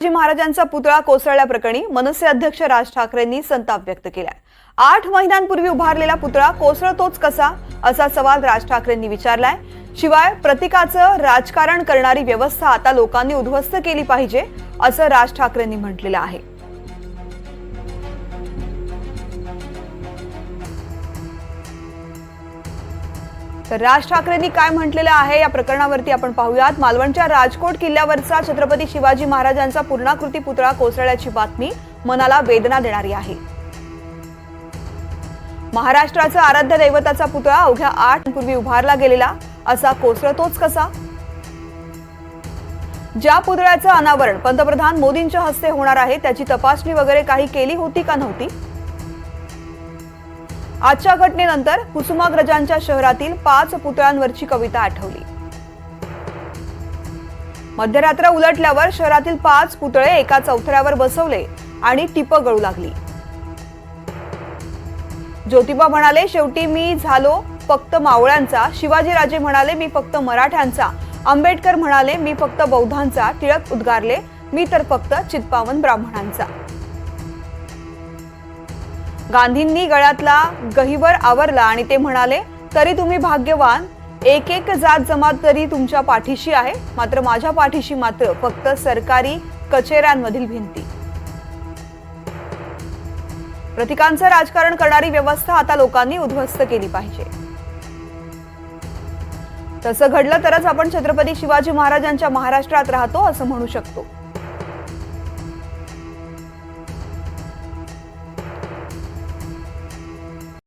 शिवाजी महाराजांचा पुतळा कोसळल्याप्रकरणी मनसे अध्यक्ष राज ठाकरेंनी संताप व्यक्त केलाय. आठ महिन्यांपूर्वी उभारलेला पुतळा कोसळतोच कसा असा सवाल राज ठाकरेंनी विचारलाय. शिवाय प्रतिकाचं राजकारण करणारी व्यवस्था आता लोकांनी उद्ध्वस्त केली पाहिजे असं राज ठाकरेंनी म्हटलेलं आहे. तर राज ठाकरेंनी काय म्हटलेलं आहे या प्रकरणावरती आपण पाहूयात. मालवणच्या राजकोट किल्ल्यावरचा छत्रपती शिवाजी महाराजांचा पूर्णाकृती पुतळा कोसळल्याची बातमी मनाला वेदना देणारी आहे. महाराष्ट्राचा आराध्य दैवताचा पुतळा अवघ्या आठ पूर्वी उभारला गेलेला असा कोसळतोच कसा? ज्या पुतळ्याचं अनावरण पंतप्रधान मोदींच्या हस्ते होणार आहे त्याची तपासणी वगैरे काही केली होती का नव्हती? आजच्या घटनेनंतर कुसुमाग्रजांच्या शहरातील पाच पुतळ्यांवरची कविता आठवली. मध्यरात्र उलटल्यावर शहरातील पाच पुतळे एका चौथऱ्यावर बसवले आणि टिप गळू लागली. ज्योतिबा म्हणाले शेवटी मी झालो फक्त मावळ्यांचा. शिवाजीराजे म्हणाले मी फक्त मराठ्यांचा. आंबेडकर म्हणाले मी फक्त बौद्धांचा. टिळक उद्गारले. मी तर फक्त चित्पावन ब्राह्मणांचा. गांधींनी गळ्यातला गहिवर आवरला आणि ते म्हणाले तरी तुम्ही भाग्यवान. एक एक जात जमात तरी तुमच्या पाठीशी आहे. मात्र माझ्या पाठीशी मात्र फक्त सरकारी कचेऱ्यांमधील भिंती. प्रतिकांचं राजकारण करणारी व्यवस्था आता लोकांनी उद्ध्वस्त केली पाहिजे. तसं घडलं तरच आपण छत्रपती शिवाजी महाराजांच्या महाराष्ट्रात राहतो असं म्हणू शकतो.